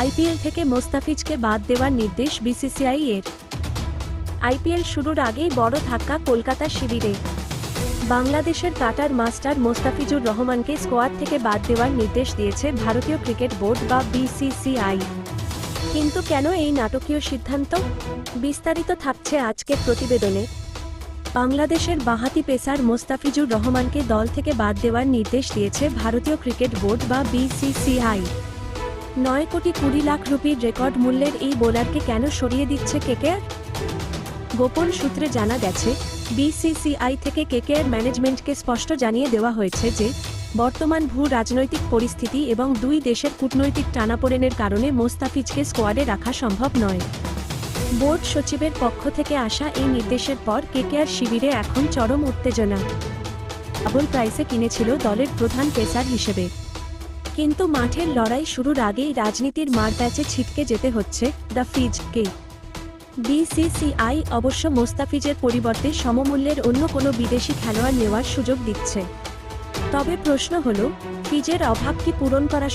IPL থেকে মোস্তাফিজকে বাদ দেওয়ার নির্দেশ বিসিসিআই এর। আইপিএল শুরুর আগেই বড় ধাক্কা কলকাতা শিবিরে। বাংলাদেশের কাটার মাস্টার মোস্তাফিজুর রহমানকে স্কোয়াড থেকে বাদ দেওয়ার নির্দেশ দিয়েছে ভারতীয় ক্রিকেট বোর্ড বা বিসিসিআই। কিন্তু কেন এই নাটকীয় সিদ্ধান্ত? বিস্তারিত থাকছে আজকের প্রতিবেদনে। বাংলাদেশের বাহাতি পেসার মোস্তাফিজুর রহমানকে দল থেকে বাদ দেওয়ার নির্দেশ দিয়েছে ভারতীয় ক্রিকেট বোর্ড বা বিসিসিআই। নয় কোটি কুড়ি লাখ রুপির রেকর্ড মূল্যের এই বোলারকে কেন সরিয়ে দিচ্ছে কেকেআর গোপন সূত্রে জানা গেছে, বিসিসিআই থেকে কেকেআর ম্যানেজমেন্টকে স্পষ্ট জানিয়ে দেওয়া হয়েছে যে, বর্তমান ভূ রাজনৈতিক পরিস্থিতি এবং দুই দেশের কূটনৈতিক টানাপোড়েনের কারণে মোস্তাফিজকে স্কোয়াডে রাখা সম্ভব নয়। বোর্ড সচিবের পক্ষ থেকে আসা এই নির্দেশের পর কেকেআর শিবিরে এখন চরম উত্তেজনা। ডাবল প্রাইসে কিনেছিল দলের প্রধান পেসার হিসেবে। কিন্তু মাঠের লড়াই শুরুর আগেই রাজনীতির মারপ্যাচে ছিটকে যেতে হচ্ছে দ্য ফিজকে। বিসিসিআই অবশ্য মোস্তাফিজের পরিবর্তে সমমূল্যের অন্য কোনো বিদেশি খেলোয়াড় নেওয়ার সুযোগ দিচ্ছে। তবে প্রশ্ন হল, ফিজের অভাব কি পূরণ করা